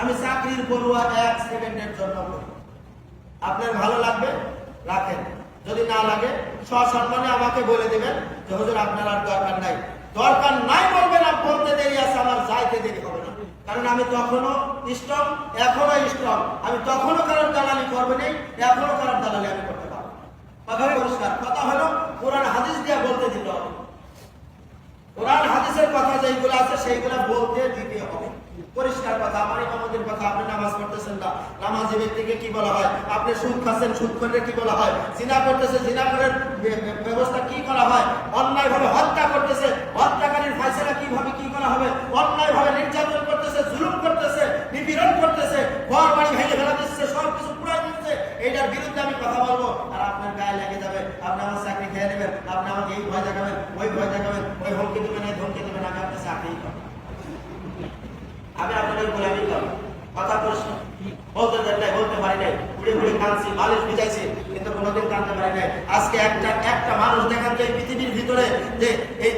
আমি চাকরির পড়ুয়া এক সেকেন্ডের জন্য করি। আপনার ভালো লাগবে? রাখেন। যদি না লাগে, সসম্মানে আমাকে বলে দেবেন যে, হুজুর, আপনার আর দরকার নাই। দরকার নাই বলবেন, আর বলতে দেরি আছে, আমার যাইতে দেরি হবে না। কারণ আমি তখনও স্ট্রং এখনও স্ট্রং আমি তখনও কারোর দালালি করবে নেই এখনও কারোর দালালি আমি করতে পারব কথা পরিষ্কার। কথা হলো, কোরআন হাদিস দিয়ে বলতে দিতে হবে। কোরআন হাদিসের কথা যেগুলো আছে, সেইগুলো বলতে দিতে হবে। পরিষ্কার কথা, আমার ইমামদের কথা আপনি নামাজ পড়তেছেন না। নামাজি ব্যক্তিকে কি বলা হয়? আপনি সুদ খাচ্ছেন, সুদ করলে কি বলা হয়? জিনা করতেছে বে- বে- ব্যবস্থা কি করা হয়? অন্যায় ভাবে হত্যা করতেছে। হত্যাকারীর ফাইসলা কীভাবে কি করা হবে? অন্যায় ভাবে নির্যাতন করতেছে, জুলুম করতেছে, নিপীড়ন করতেছে ঘর বাড়ি ভেঙে ফেলা দিচ্ছে সব কিছু পুরাই দিচ্ছে। এইটার বিরুদ্ধে আমি কথা বলব। আর আপনার গায়ে লেগে যাবে। আপনি আমার চাকরি খেয়ে নেবেন। আপনি আমাকে এই ভয় দেখাবেন, ওই ভয় দেখাবেন, ওই হুমকি দেবেন, এই ধমকি দেবেন, আমি আপনার চাকরি আমি আপনাদের প্রশ্ন বলতে এই ভিতরে এই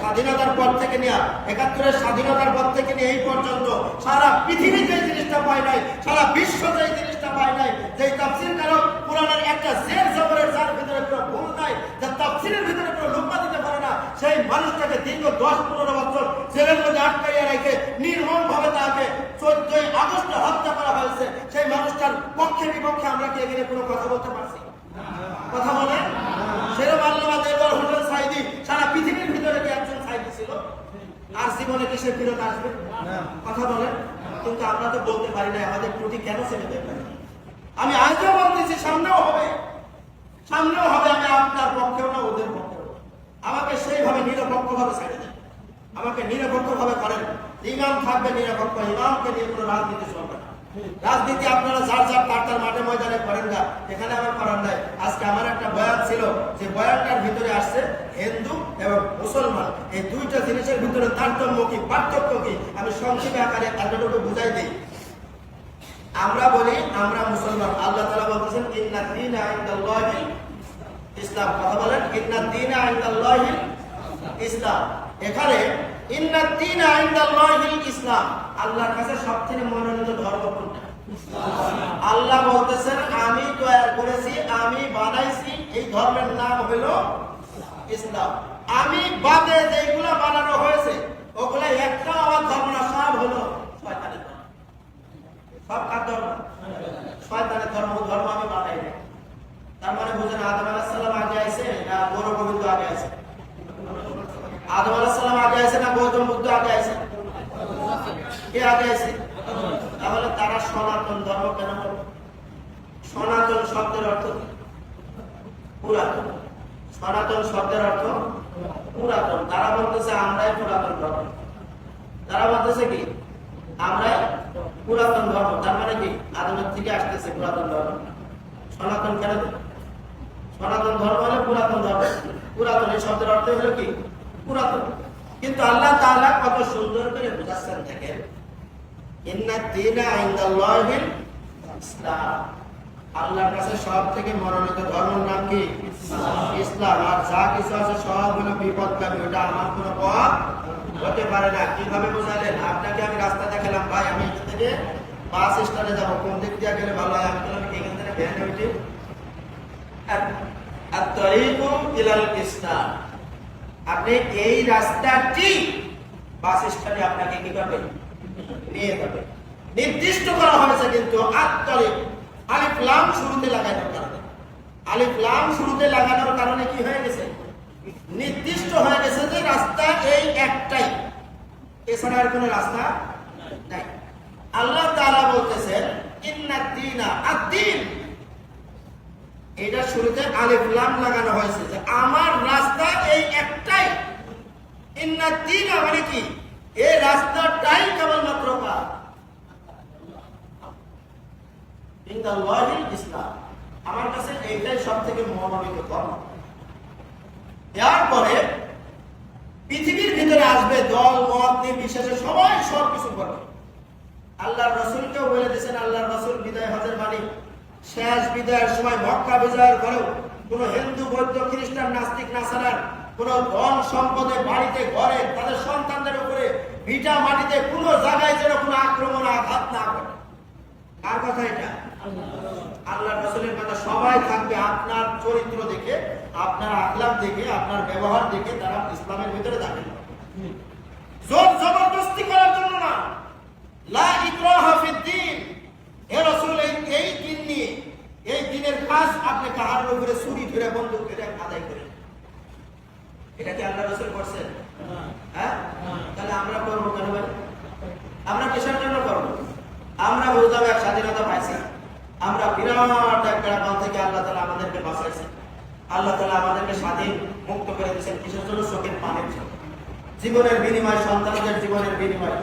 স্বাধীনতার পর থেকে নিয়ে, একাত্তরের স্বাধীনতার পর থেকে নিয়ে এই পর্যন্ত সারা পৃথিবী যে জিনিসটা পায় নাই, সারা বিশ্ব যে এই জিনিসটা পায় নাই, যে তাফসির কারক কোরআনের একটা জের জবরের যার ভিতরে কোনো ভুল নাই, যে তাফসিরের ভিতরে কোনো লোকমা দিতে পারে না, সেই মানুষটাকে দীর্ঘ দশ পনেরো বছর জেলের মধ্যে আটকাইয়া রেখে কি এখানে কোনো কথা বলতে পারছি? কথা বলে? সেরকম আল্লামা দেবর হোসেন সাইদি, সারা পৃথিবীর ভিতরে কি একজন সাইদি ছিল? আর জীবনে কি সে ফিরত আসবে? কথা বলে। কিন্তু আমরা তো বলতে পারি না, আমাদের ত্রুটি কেন ছেড়ে দেবে আমি আজও বলতেছি, সামনেও হবে। সামনেও হবে, আমি আপনার পক্ষেও না, ওদের পক্ষেও। আমাকে সেইভাবে নিরপেক্ষ ভাবে ছেড়ে দেন। আমাকে নিরপেক্ষ ভাবে করেন। ইমাম থাকবে নিরপেক্ষ, ইমামকে নিয়ে কোনো রাজনীতি চলবে না। রাজনীতি আপনারা যার যার তার মাঠে ময়দানে করেন না। এখানে আমার করার নাই। আজকে আমার একটা বয়ান ছিল, যে বয়ানটার ভিতরে আসছে হিন্দু এবং মুসলমান। এই দুইটা জিনিসের ভিতরে তারতম্য কি, পার্থক্য কি? আমি সংক্ষেপে আকারে এতটুকু বুঝাই দিই। আমরা বলি, আমরা মুসলমান। আল্লাহ তালা বলতেছেন, ইন্না দিন আইন্দাল্লাহি ইসলাম। কথা বলেন, ইন্না দিন আইন্দাল্লাহি ইসলাম। এখানে আমি বাদে যেগুলো বানানো হয়েছে ওগুলো একটাও আমার ধর্ম না, সব হলো ধর্ম। সব ধর্ম? শয়তানের ধর্ম ধর্ম আমি বানাই নাই। তার মানে বুঝেন আদম আলাহ আগে আছে না গৌর গোবিন্দ আগে আছে আদম আলাহ সাল্লাম আগে আছে না গৌতম বুদ্ধ আগে আছে কে আগে আছে তাহলে তারা সনাতন ধর্ম কেন? সনাতন শব্দের অর্থ পুরাতন। সনাতন শব্দের অর্থ পুরাতন। তারা বলতেছে, আমরাই পুরাতন ধর্ম। তারা বলতেছে কি? আমরা পুরাতন ধর্ম। তার মানে কি? আদমের থেকে আসতেছে পুরাতন ধর্ম। সনাতন কেন সনাতন ধর্ম হলে পুরাতন ধর্ম। পুরাতন এই শব্দের অর্থ হলো কি? কিন্তু আল্লাহ তাআলা কত সুন্দর করে বোঝাচ্ছেন দেখেন। আল্লাহর কাছে সব থেকে মনোনীত ধর্মের নাম কি? ইসলাম। আর যা কিছু আছে সব হলো বিপদগামী, ওটা আমার কোনো পথ হতে পারে না। কীভাবে বোঝালেন? আপনাকে আমি রাস্তা দেখালাম। ভাই, আমি এখান থেকে বাস স্ট্যান্ডে যাব। কোন দিক দিয়ে গেলে ভালো হয়? আমি বললাম, এখান থেকে ভ্যানে উঠি। আর- আপনি এই রাস্তাটি বাস স্ট্যান্ডে আপনাকে কি করবে? নিয়ে যাবে। নির্দিষ্ট করা হয়েছে কিন্তু আত্মরিক আলিফ লাম শুরুতে লাগানোর কারণে। আলিফ লাম শুরুতে লাগানোর কারণে কি হয়ে গেছে? নির্দিষ্ট হয়ে গেছে যে রাস্তা এই একটাই। এছাড়া আর কোনো রাস্তা নাই। আল্লাহ তাআলা বলতেছেন ইন্না দিনা আদ-দিন। এটা শুরুতে আলিফ লাম লাগানো হয়েছে যে আমার রাস্তা এই একটাই। ইন্না দিনা মানে কি? এই রাস্তাটাই কেবলমাত্র কার পৃথিবীর ভিতরে আসবে দল, মত নির্বিশেষে সবাই সব কিছু করবে। আল্লাহ রসুলকেও বলে রসুল বিদায় হজের বাণী। শেষ বিদায়ের সময় মক্কা বিজয়ের পরেও কোন হিন্দু বৌদ্ধ খ্রিস্টান নাস্তিক নাসারার কোন ধন সম্পদে বাড়িতে ঘরে তাদের সন্তানদের উপরে ভিটা মাটিতে কোনো জায়গায় যেন কোনো আক্রমণ আঘাত না করে। কার কথা এটা? আল্লাহ। রসুলের কথা সবাই থাকবে আপনার চরিত্র দেখে আপনার আখলাপ দেখে আপনার ব্যবহার দেখে তারা ইসলামের ভিতরে হবে। জোর জবরদস্তি করার জন্য না। লা ইকরাহা ফিদ্দিন হে রাসূল এই এই দিন নিয়ে এই দিনের কাজ আপনি কাহার উপরে ছুরি ধরে বন্দুক ধরে আদায় করেন এটা কি আল্লাহ রাসূল করছেন? হ্যাঁ? তাহলে আমরা করব কেন ভাই? আমরা কিসের জন্য করব? আমরা এক স্বাধীনতা পাইছি। আমরা বিরাট একটা গান থেকে আল্লাহ তালা আমাদেরকে বাঁচাইছে আল্লাহ তালা আমাদেরকে স্বাধীন, মুক্ত করে দিয়েছেন। কিসের জন্য? চোখের পানির জন্য। জীবনের বিনিময়, সন্তানদের জীবনের বিনিময়।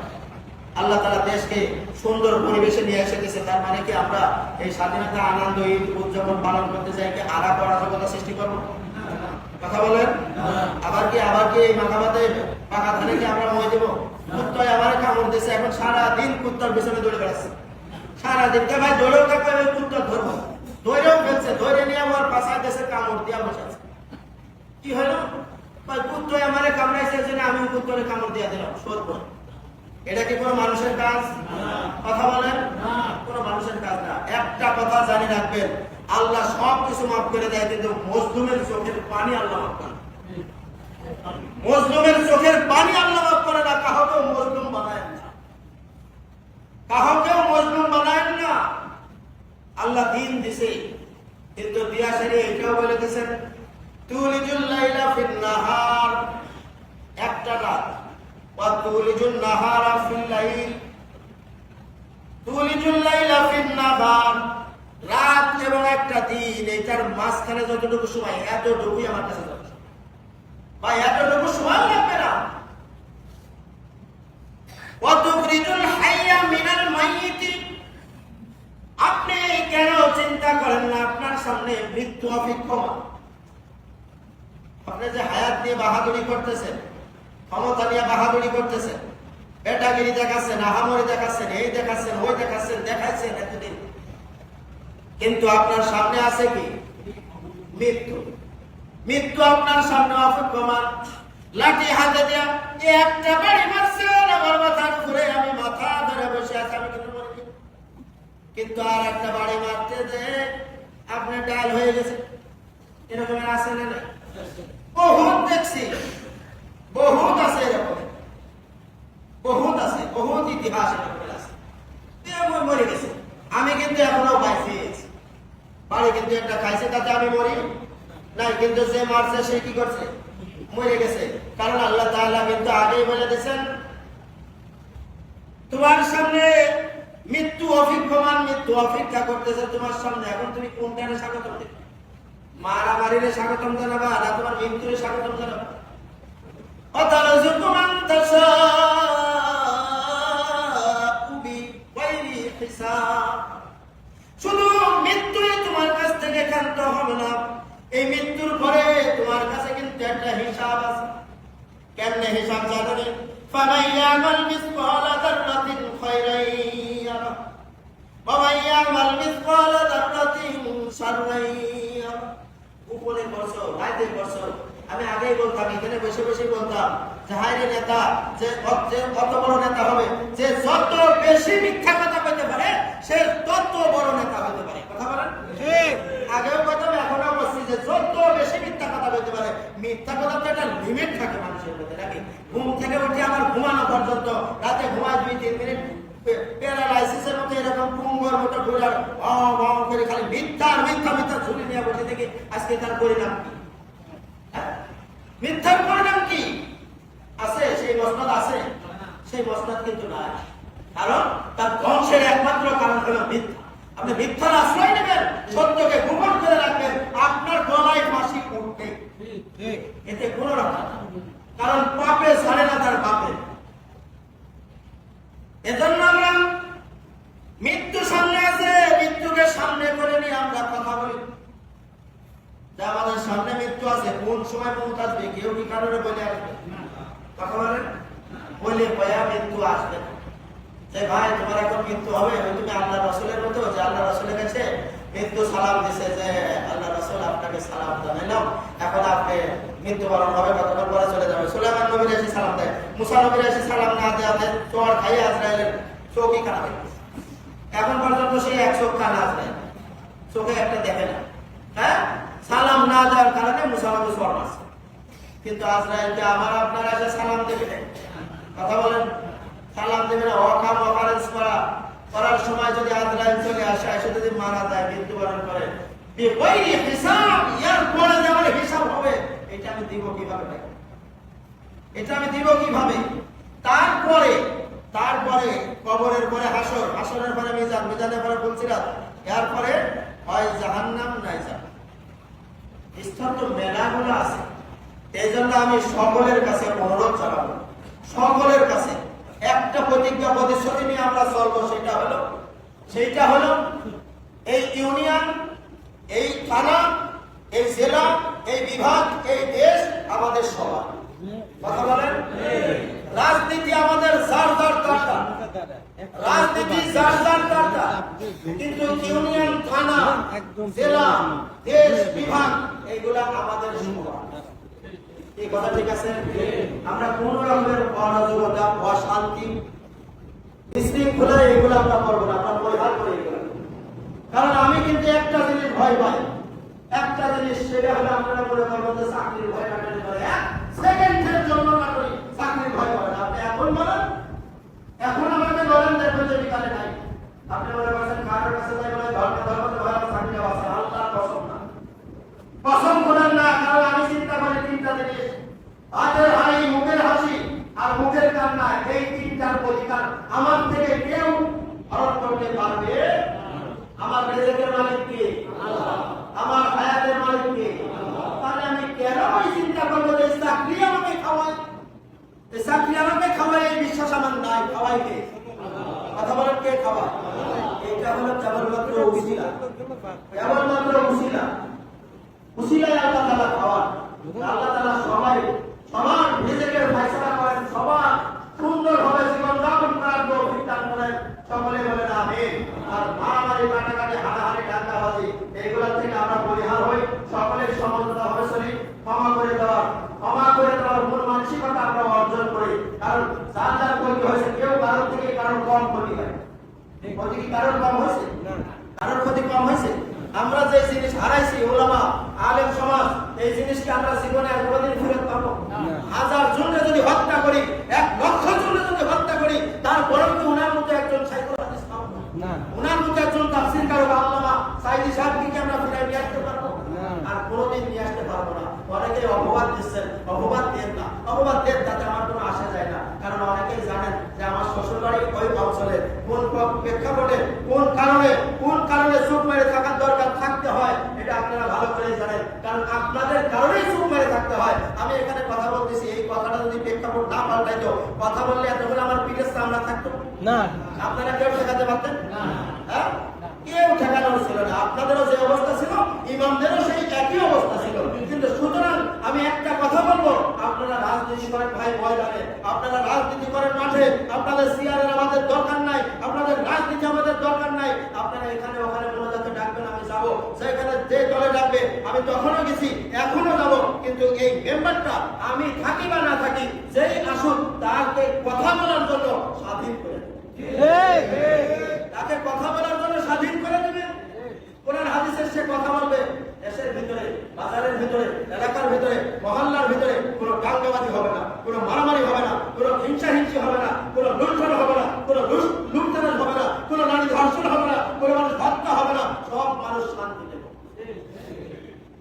আল্লাহ তালা দেশকে সুন্দর পরিবেশে নিয়ে এসে গেছে তার মানে কি আমরা এই স্বাধীনতা, আনন্দ, ঈদ উদযাপন পালন করতে চাই কি আরা অরাজকতা সৃষ্টি করব? কথা বলেন? আবার কি আবার কি এই মাথামাতে পাকা ধানে কি আমরা মই দেবো কুত্তায় আমার কামড় এখন সারা দিন কুত্তার পিছনে দৌড়ে বেড়াচ্ছে। সারা দিন কে ভাই দৌড়েও থাকবে, আমি ধরবো। দৌড়েও ফেলছে ধরে নিয়ে আমার পাশায় দেশে কামড় দিয়া বসাচ্ছে কি হলো? কুত্তায় আমারে কামড়াইছে আমি কুত্তরে কামড় দিয়া দিলাম, সরব। এটা কি কোনো মানুষের কাজ? কথা বলেন। কোনো মানুষের কাজ না। একটা কথা জানি রাখবেন আল্লাহ সব কিছু মাফ করে দেয় কিন্তু মজলুমের চোখের পানি আল্লাহ মাফ করে মজলুমের চোখের পানি আল্লাহ মাফ করে না কাহকেও মজলুম বানায় না। কাহকেও মজলুম বানায় না। আল্লাহ দিন দিছে কিন্তু দিয়া সারি এটাও বলে দিয়েছেন তুলিজুল লাইলা ফিন নাহার। একটা রাত তুলিজুন নাহারা ফিল লাইল তুলিজুল লাইলা ফিন নাহার রাত এবং একটা দিন, এটার মাঝখানে যতটুকু সময় আমার কাছে যথেষ্ট বা এতটুকু সময় লাগবে না। আপনি কেন চিন্তা করেন না? আপনার সামনে মৃত্যু অপেক্ষমান। আপনি যে হায়াত দিয়ে বাহাদুরি করতেছেন ক্ষমতা নিয়ে বাহাদুরি করতেছেন। বেটাগিরি দেখাচ্ছেন, আহামরি দেখাচ্ছেন, এই দেখাচ্ছেন, ওই দেখাচ্ছেন দেখাচ্ছেন এতদিন। কিন্তু আপনার সামনে আছে কি? মৃত্যু। মৃত্যু আপনার সামনে অপেক্ষমান। লাঠি হাতে দেয়া একটা বাড়ি মারছে আমার মাথার ঘুরে আমি মাথা ধরে বসে আছি, আমি কিন্তু কিন্তু আর একটা বাড়ি মারতে যে আপনার ডাল হয়ে গেছে। এরকম আছে না না? বহুত দেখছি। বহুত আছে এরকম বহুত আছে, বহুত ইতিহাস এরকম আছে। মরে গেছে। আমি কিন্তু এখনও আছি। বাড়ি কিন্তু একটা খাইছে, তাতে আমি মরি নাই, কিন্তু যে মারছে সে কি করছে মরে গেছে। কারণ আল্লাহ তাআলা কিন্তু আগেই বলে দিয়েছেন তোমার সামনে মৃত্যু অভিজ্ঞমান, মৃত্যু অপেক্ষা করতেছে তোমার সামনে। এখন তুমি কোনটারে স্বাগতম দেবে মারামারিরে স্বাগতম জানাবা, না তোমার মৃত্যুরে স্বাগতম জানাবা? অতারজুকুমান তাশাউ বিগাইরি হিসাব শুধু মৃত্যুই তোমার কাছ থেকে ক্ষান্ত হবে না এই মৃত্যুর পরে তোমার কাছে কিন্তু একটা হিসাব আছে কেমনে হিসাব জানেন فمن يعمل مثقال ذرة خيرا يره ومن يعمل مثقال ذرة شرا يره উপরে বছর রাইতের বছর আমি আগেই বলতাম এখানে বসে বসে বলতাম যে হায় রে নেতা যে কত- বড় নেতা হবে যে যত বেশি মিথ্যা কথা বলতে পারে সে তত বড় নেতা হতে পারে। কথা বলেন? আগেও কথা এখনও বলছি যে যত বেশি মিথ্যা কথা বলতে পারে মিথ্যা কথা তো একটা লিমিট থাকে মানুষের মধ্যে নাকি? ঘুম থেকে উঠে আমার ঘুমানো পর্যন্ত রাতে ঘুমায় দুই তিন মিনিট প্যারালাইসিসের মতো এরকম পুঙ্গর মতো ঘোরার ভাও ভাও করে খালি মিথ্যা আর মিথ্যা মিথ্যা ঝুলি নিয়ে বসে থেকে আজকে তার পরিণাম কি হ্যাঁ? মিথ্যার পরিণাম কি আছে সেই মসনদ আছে সেই মসনদ কিন্তু নাই। কারণ তার ধ্বংসের একমাত্র কারণ হলো মিথ্যা। আপনি মিথ্যার আশ্রয় নেবেন, সত্যকে গোপন করে রাখবেন, আপনার গলায় ফাঁসি উঠবে। এতে কোন রক্ষা কারণ পাপে ছাড়ে না তার পাপে। এজন্য আমরা মৃত্যু সামনে আছে, মৃত্যুকে সামনে করে নিয়ে আমরা কথা বলি। যা আমাদের সামনে মৃত্যু আছে, কোন সময় আসবে কেউ কি কারণে বলে আসবে? কথা বলেন। বলে ভয়া মৃত্যু আসবে। না। যে ভাই, তোমার এখন মৃত্যু হবে? তুমি আল্লাহ রসুলের মতো যে আল্লাহ রসুলের কাছে মৃত্যু সালাম দিছে যে আল্লাহ রসুল আপনাকে সালাম জানাইলাম এখন আপনি মৃত্যুবরণ হবে কতক্ষণ পরে চলে যাবে। সুলাইমান নবীর এসে সালাম দেয়। মুসা নবীর এসে সালাম না দেওয়াতে চোর খাইয়ে আজরাইলের চোখই খারাপ। এখন পর্যন্ত সেই এক চোখ কানা আজরাইল। চোখে একটা দেখে না। হ্যাঁ? সালাম না দেওয়ার কারণে মুসা নবী স্বর্ণ আছে। কিন্তু আজরাইলকে আমার আপনার এসে সালাম দেবে। কথা বলেন। সালাম দেবে না অকাম অকারেন্স করা। করার সময় যদি আজরাইল চলে আসে, এসে যদি মারা যায়, মৃত্যুবরণ করে। পরে আমি পরে এরপরে হয় জাহান্নাম তো মেলাগুলো আছে। এই জন্য আমি সকলের কাছে অনুরোধ জানাব। সকলের কাছে একটা প্রতিজ্ঞা প্রতিশ্রুতি নিয়ে আমরা চলবো, সেটা হলো, সেইটা হলো এই ইউনিয়ন, এই থানা, এই জেলা, এই বিভাগ, এই দেশ আমাদের সবার। কথা বলেন? রাজনীতি আমাদের যার যার দরকার। রাজনীতি যার যার দরকার। কিন্তু ইউনিয়ন, থানা, জেলা, দেশ, বিভাগ এগুলা আমাদের সবার। এই কথা ঠিক আছে? আমরা কোন রকমের অরাজকতা, অশান্তি, বিশৃঙ্খলা এগুলো আমরা করব না, আমরা পরিহার করে কারণ আমি কিন্তু একটা জিনিস ভয় পাই। একটা জিনিস সেটা হলে আপনারা মনে করবেন যে চাকরির ভয় পারে এক সেকেন্ডের জন্য কাটারি চাকরির ভয় করে না। আপনি এখন বলেন, এখন আমাকে বলেন দেখবেন যে বিকালে নাই। আপনি মনে করছেন, কারোর কাছে যাই বলে ধর্ম ধর্ম আমার চাকরি আছে আল্লাহর কসম না কসম করেন না কারণ আমি চিন্তা করি তিনটা জিনিস হাতের হাসি মুখের হাসি আর মুখের কান্না এই তিনটার অধিকার আমার থেকে কেউ হরণ করতে পারবে আমার রেজেকের মালিক কে আমার হায়াতের মালিক কে তাহলে আমি কেন ওই চিন্তা করব যে চাকরি আমাকে খাওয়ায় এই চাকরি আমাকে খাওয়ায় এই বিশ্বাস আমার নাই খাওয়াই কে কথা বলেন কে খাওয়ায় এটা হলো কেবলমাত্র উসিলা কেবলমাত্র উসিলা উসিলায় আল্লাহ তালা খাওয়ান আল্লাহ তালা সবাই সবার নিজেদের ফাইসলা করেন সবার সুন্দরভাবে জীবন যাপন করার তৌফিক দান করেন সকলে বলেন আমিন আর মারামারি কাটাকাটি হানাহানি ডাকাবাজি এইগুলা থেকে আমরা পরিহার হই সকলের সমঝোতা হবে চলি ক্ষমা করে দেওয়ার ক্ষমা করে দেওয়ার মূল মানসিকতা আমরা অর্জন করি কারণ যার যার ক্ষতি হয়েছে কেউ কারোর থেকে কারোর কম ক্ষতি হয় ক্ষতি কি কারোর কম হয়েছে? কারোর ক্ষতি কম হয়েছে? আমরা যে জিনিস হারাইছি, ওলামা, আলেম সমাজ, এই জিনিসকে আমরা জীবনে আর কোনোদিন ফেরত পাবো হাজার জনে যদি হত্যা করি এক লক্ষ জনে যদি হত্যা করি তারপরেও কি ওনার মতো একজন সাইকো হাদিস পাবো না। ওনার মতো একজন তাফসির কারক আল্লামা সাইদি সাহেবকে কি আমরা ফিরাই নিয়ে আসতে পারব না। আর কোনোদিন নিয়ে আসতে পারব না অনেকে অপবাদ দিচ্ছেন অপবাদ দেন না অপবাদ দেন তাতে আমার কোনো আসা যায় না কারণ অনেকেই জানেন যে আমার শ্বশুর বাড়ি ওই অঞ্চলে কোন প্রেক্ষাপটে কোন কারণে কোন কারণে চুপ মেরে থাকার দরকার থাকতে হয় এটা আপনারা ভালো করে জানেন কারণ আপনাদের কারণেই চুপ মেরে থাকতে হয়। আমি এখানে কথা বলতেছি এই কথাটা যদি প্রেক্ষাপট না পাল্টাইতো কথা বললে এতক্ষণ আমার পিঠের সামনা থাকতো। না। আপনারা কেউ ঠেকাতে পারতেন? হ্যাঁ? কেউ ঠেকানো ছিল না। আপনাদেরও যে অবস্থা ছিল ইমামদেরও সেই একই অবস্থা। আমি একটা কথা বলব। আপনারা রাজনীতি করেন ভাই ময়দানে আপনারা রাজনীতি করেন মাঠে। আপনাদের সিয়ারের আমাদের দরকার নাই। আপনাদের রাজনীতি আমাদের দরকার নাই। আপনারা এখানে ওখানে মোনাজাতে ডাকবেন আমি যাব। সেখানে যে দলে ডাকবে আমি তখনও গেছি এখনও যাব। কিন্তু এই মেম্বারটা আমি থাকি বা না থাকি যেই আসুন তাকে কথা বলার জন্য স্বাধীন করে। তাকে কথা বলার জন্য স্বাধীন করে কোরআন, হাদিসের সে কথা বলবে, দেশের ভিতরে, বাজারের ভিতরে, এলাকার ভিতরে, মহল্লার ভিতরে কোনো দাঙ্গাবাজি হবে না, কোনো মারামারি হবে না, কোনো হিংসা হিংসি হবে না, কোনো লুণ্ঠন হবে না, কোনো লুণ্ঠনের হবে না, কোনো নারী ধর্ষণ হবে না, কোনো মানুষ হত্যা হবে না, সব মানুষ শান্তি দেবে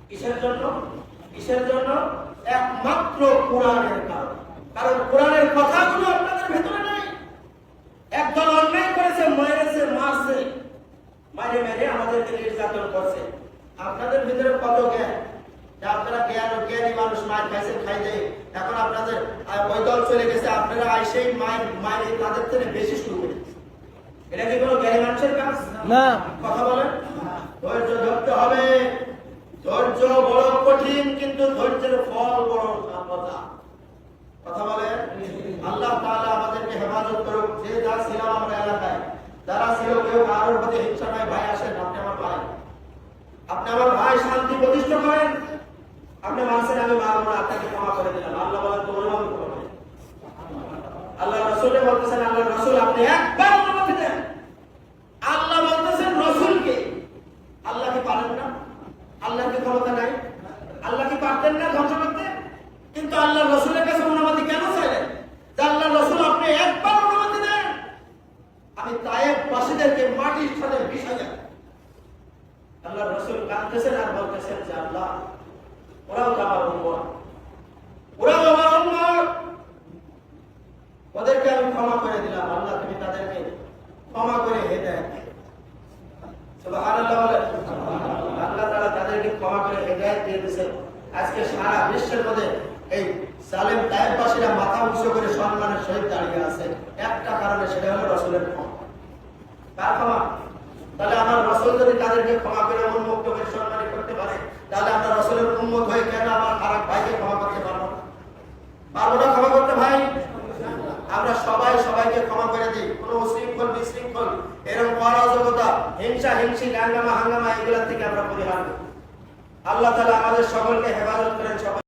কিসের জন্য? কিসের জন্য? একমাত্র কোরআনের কারণ। কারণ কোরআনের কথাগুলো আপনাদের ভেতরে নাই। একদল অন্যায় করেছে, মেরেছে, মারছে। মারে মেরে আমাদেরকে নির্যাতন করছে। আপনাদের ভিতরে কত জ্ঞান? আপনারা জ্ঞান জ্ঞানী মানুষ মায়ের খাইছেন খাই দেয়। এখন আপনাদের ওই দল চলে গেছে আপনারা আইসেই মায়ের মায়ের তাদের থেকে বেশি শুরু করে এটা কি কোনো জ্ঞানী মানুষের কাজ? না। কথা বলেন। ধৈর্য ধরতে হবে। ধৈর্য বড় কঠিন কিন্তু ধৈর্যের ফল বড় সফলতা। কথা বলে আল্লাহ তাআলা আমাদেরকে হেফাজত করুক। যে যা ছিলাম আমরা এলাকায় যারা ছিল কেউ কারোর প্রতি হিংসা নাই, ভাই আসেন, আপনি আমার ভাই। আপনি আমার ভাই, শান্তি প্রতিষ্ঠা করেন। আপনি মানছেন আমি মানব না, আপনাকে ক্ষমা করে দিলাম। আল্লাহ বলেন আমি ক্ষমা আল্লাহ রসুলে বলতেছেন আল্লাহ রসুল আপনি একবার অনুমতি দেন আল্লাহ বলতেছেন, রসুলকে। আল্লাহ কি পারেন না? আল্লাহর কি ক্ষমতা নাই? আল্লাহ কি পারতেন না ধ্বংস করতে? কিন্তু আল্লাহ রসুলের কাছে অনুমতি কেন চাইলেন যে আল্লাহ রসুল আপনি একবার অনুমতি দেন আমি তায়েব বাসীদেরকে মাটির সাথে মিশা যাই আল্লাহ রসুল কাঁদতেছেন আর বলতেছেন যে আল্লাহ ওরাও তো আমার উম্মত ওরাও আমার উম্মত ওদেরকে আমি ক্ষমা করে দিলাম আল্লাহ তুমি তাদেরকে ক্ষমা করে হেদায়েত দিও। সুবহানাল্লাহ বলেন। আল্লাহ তাআলা তাদেরকে ক্ষমা করে হেদায়েত দিয়ে দিয়েছেন আজকে সারা বিশ্বের মধ্যে এই সালেম তায়েববাসীরা মাথা উঁচু করে সম্মানের সহিত দাঁড়িয়ে আছে। একটা কারণে সেটা হলো রসুলের ক্ষমা। কার ক্ষমা? তাহলে আমার রসুল যদি তাদেরকে ক্ষমা করে এমন মুক্ত করে সম্মানিত করতে পারে, তাহলে আমরা রসুলের উন্মত হয়ে কেন আমার খারাপ ভাইকে ক্ষমা করতে পারব না? পারব না ক্ষমা করতে ভাই? আমরা সবাই সবাইকে ক্ষমা করে দিই। কোনো উশৃঙ্খল, বিশৃঙ্খল, এরকম অরাজকতা, হিংসা, হিংসি হাঙ্গামা হাঙ্গামা এগুলা থেকে আমরা পরিহার করি। আল্লাহ তালা আমাদের সকলকে হেফাজত করেন সবাই